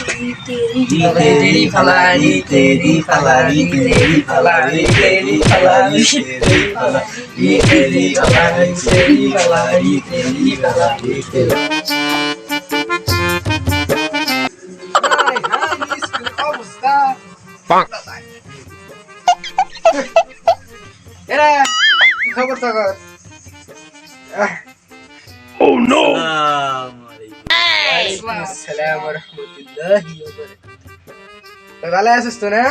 तेरी फलारी तेरी फलारी तेरी फलारी तेरी फलारी तेरी फलारी तेरी फलारी तेरी फलारी तेरी फलारी तेरी এরা কি খবর তখন আসসালামু রাহমাতুল্লাহি ওয়া বারাকাতুহু ভালো আছিস তো না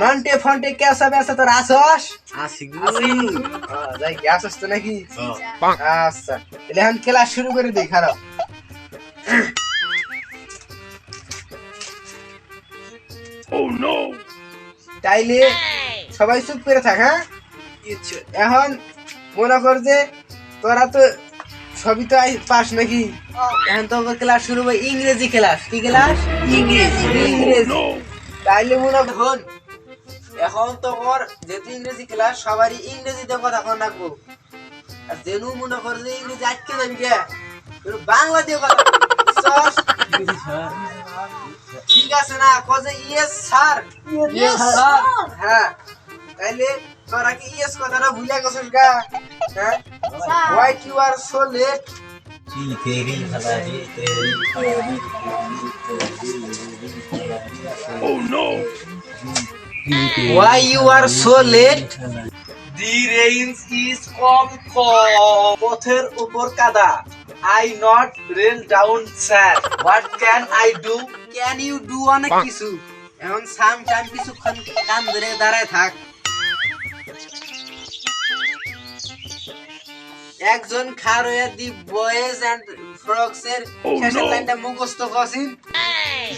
নন্টে ফন্টে কেসা বেসা তোর আসস যাই কি আসস তো নাকি আচ্ছা তাহলে এখন খেলা শুরু করে দিই খারাপ তাইলে সবাই চুপ করে থাক হ্যাঁ এখন মনে কর যে তোরা তো সবই তো আই- পাস নাকি? এখন তো ক্লাস শুরু হবে ইংরেজি ক্লাস। কি ক্লাস? ইংরেজি। ইংরেজি। তাইলে মনে কর এখন তো কর যেহেতু ইংরেজি ক্লাস সবারই ইংরেজিতে কথা কন রাখব আর যেনু মনে কর যে ইংরেজি আটকে যাবি কে বাংলা দিয়ে কথা ঠিক আছে না কজে ইয়েস স্যার। Yes sir. হ্যাঁ। তাইলে তোরা কি ইয়েস কথাটা ভুলে গেছিস গা? হ্যাঁ? Why you are so late? Oh no! Why you are so late? The rain is come পথের উপর কাদা I not rain down sir What can I do? Can you do অনেক কিছু এখন সাম টাইম কিছুক্ষণ কান ধরে দাঁড়ায় থাক একজন খারোয়া দি বয়েজ এন্ড ফ্রগস এর শেষের লাইনটা মুখস্থ করছিন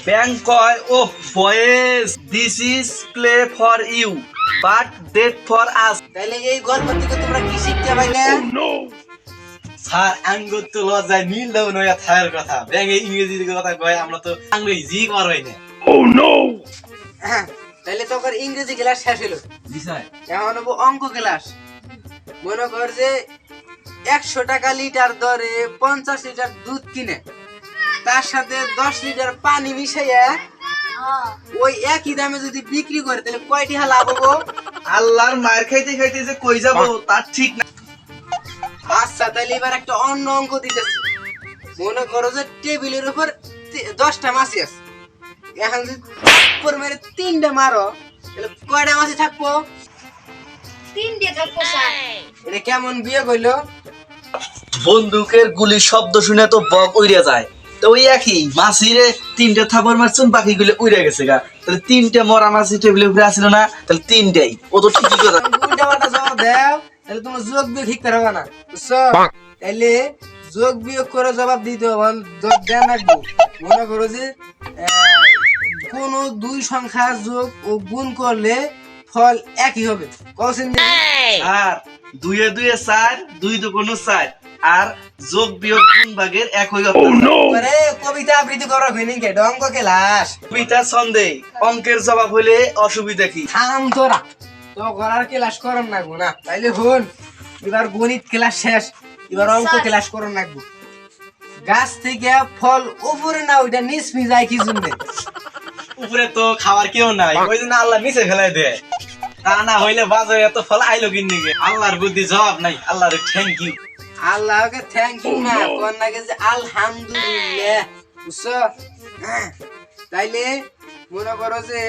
ব্যাংক কয় ও boys this is play for you but date for us. তাহলে এই গল্প থেকে তোমরা কি শিখতে পাইলে? স্যার আঙ্গুর তো লজ্জায় নীল ডাউন হইয়া থাকার কথা। ব্যাংকে ইংরেজি কথা কয় আমরা তো ইংরেজি পারবাই না। হ্যাঁ, তাহলে তোর ইংরেজি ক্লাস শেষ হলো জি স্যার। এখন হব অঙ্ক ক্লাস। মনে কর যে একশো টাকা লিটার দরে পঞ্চাশ লিটার দুধ কিনে। তার সাথে দশ লিটার পানি মিশাইয়া ওই একই দামে যদি বিক্রি করে তাহলে কয়টি হাল লাভ হব? আল্লাহর মায়ের খাইতে খাইতে যে কই যাব তার ঠিক না। আচ্ছা তাহলে এবার একটা অন্য অঙ্ক দিতেছি। মনে করো যে টেবিলের উপর দশটা মাছি আছে। এখন যদি মেরে তিনটা মারো তাহলে কয়টা মাছি থাকব? এটা কেমন বিয়ে বন্দুকের গুলির শব্দ শুনে তো বক উড়ে যায়। তো ওই একই মাছিরে তিনটে থাপড় মারছুন বাকি গুলো উড়ে গেছে গা। তাহলে তিনটে মরা মাছি টেবিলে উপরে আসিল না তাহলে তিনটেই। ও তো ঠিকই কথা। দাও তাহলে তোমার যোগ বিয়োগ ঠিক করা না। তাহলে যোগ বিয়োগ করে জবাব দিতে হবে দেন রাখব মনে করো যে কোনো দুই সংখ্যা যোগ ও গুণ করলে ফল একই হবে। কৌশিন আর দুইয়ে দুইয়ে চার দুই দু কোনো চার। আর যোগ বিয়োগ গুণ ভাগের এক হই আরে কবিতা আবৃত্তি করা হয়নি কে অঙ্ক ক্লাস। কবিতা সন্দেহ অঙ্কের জবাব হইলে অসুবিধা কি? থাম তোরা। তো করার ক্লাস করন লাগবো না তাইলে হন এবার গণিত ক্লাস শেষ এবার অঙ্ক ক্লাস করন লাগবো গাছ থেকে ফল উপরে না ওইটা নিচমি যায় কি জন্য? উপরে তো খাবার কেউ নাই। ওই জন্য আল্লাহ নিচে ফেলাই দেয়। তা না হইলে বাজারে এত ফল আইলো কিন আল্লাহর বুদ্ধি জবাব নাই আল্লাহর থ্যাংক ইউ আল্লাহকে থ্যাংক ইউ না কোন যে আলহামদুলিল্লাহ। বুঝছ? হ্যাঁ। তাইলে মনে করো যে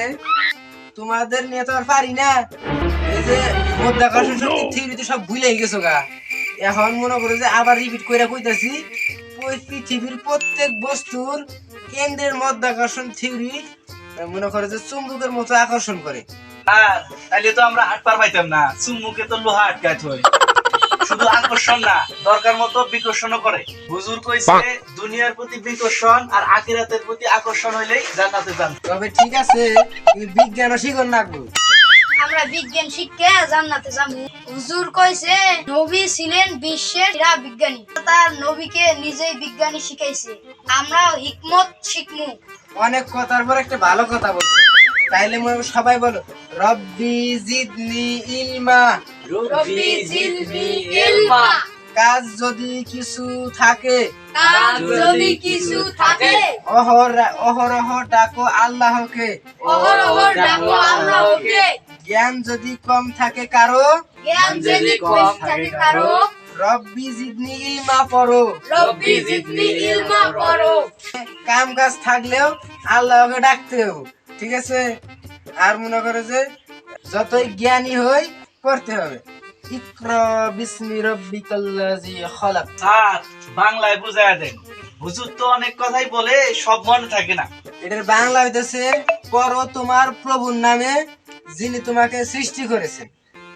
তোমাদের নিয়ে তো আর পারি না। এই যে মধ্যাকর্ষণ শক্তি থিওরিতে সব ভুলে গেছো গা। এখন মনে করো যে আবার রিপিট করে কইতাছি ওই পৃথিবীর প্রত্যেক বস্তুর কেন্দ্রের মধ্যাকর্ষণ থিওরি মনে করো যে চুম্বকের মতো আকর্ষণ করে। তাইলে তো আমরা হাট পার পাইতাম না। চুম্বুকে তো লোহা আটকাত হয়। শুধু আকর্ষণ না দরকার মতো বিকর্ষণও করে। হুজুর কইছে দুনিয়ার প্রতি বিকর্ষণ আর আখিরাতের প্রতি আকর্ষণ হইলেই জান্নাতে যান। তবে ঠিক আছে তুমি বিজ্ঞান শিখন আমরা বিজ্ঞান শিক্ষা জান্নাতে যাব। হুজুর কইছে নবী ছিলেন বিশ্বের সেরা বিজ্ঞানী। তার নবীকে নিজেই বিজ্ঞানী শিখাইছে। আমরা হিকমত শিখমু। অনেক কথার পর একটা ভালো কথা বলছে। তাইলে সবাই বলো রব্বি জিদনি ইলমা। রব্বি জিদনি ইলমা। কাজ যদি কিছু থাকে কাজ যদি কিছু থাকে। অহর অহরহ ডাকো আল্লাহকে। অহরহ ডাকো আল্লাহকে। জ্ঞান যদি কম থাকে কারও জ্ঞান যদি কম থাকে কারও রব্বি জিদনি ইলমা পড়ো। রব্বি জিদনি ইলমা পড়ো। কাম কাজ থাকলেও আল্লাহকে ডাকতে হবে ঠিক আছে? আর মনে করো যে যতই জ্ঞানী হই পড়তে হবে। ইকরা বিসমি রব্বিকাল্লাযী খলাক। স্যার বাংলায় বুঝায় দেন। হুজুর তো অনেক কথাই বলে সব মনে থাকে না। এটার বাংলা হইতেছে পড়ো তোমার প্রভুর নামে যিনি তোমাকে সৃষ্টি করেছেন।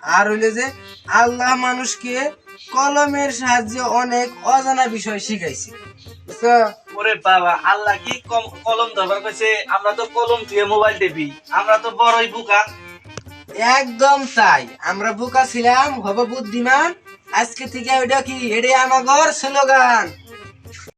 আর হইলে যে আল্লাহ মানুষকে কলমের সাহায্যে অনেক অজানা বিষয় শিখাইছে? ওরে বাবা আল্লাহ কি কম- কলম ধরবার কইছে? আমরা তো কলম দিয়ে মোবাইল টিপি। আমরা তো বড়ই বুকা। একদম তাই। আমরা বোকা ছিলাম হব বুদ্ধিমান। আজকে থেকে ওইটা কি? হেডে আমার স্লোগান।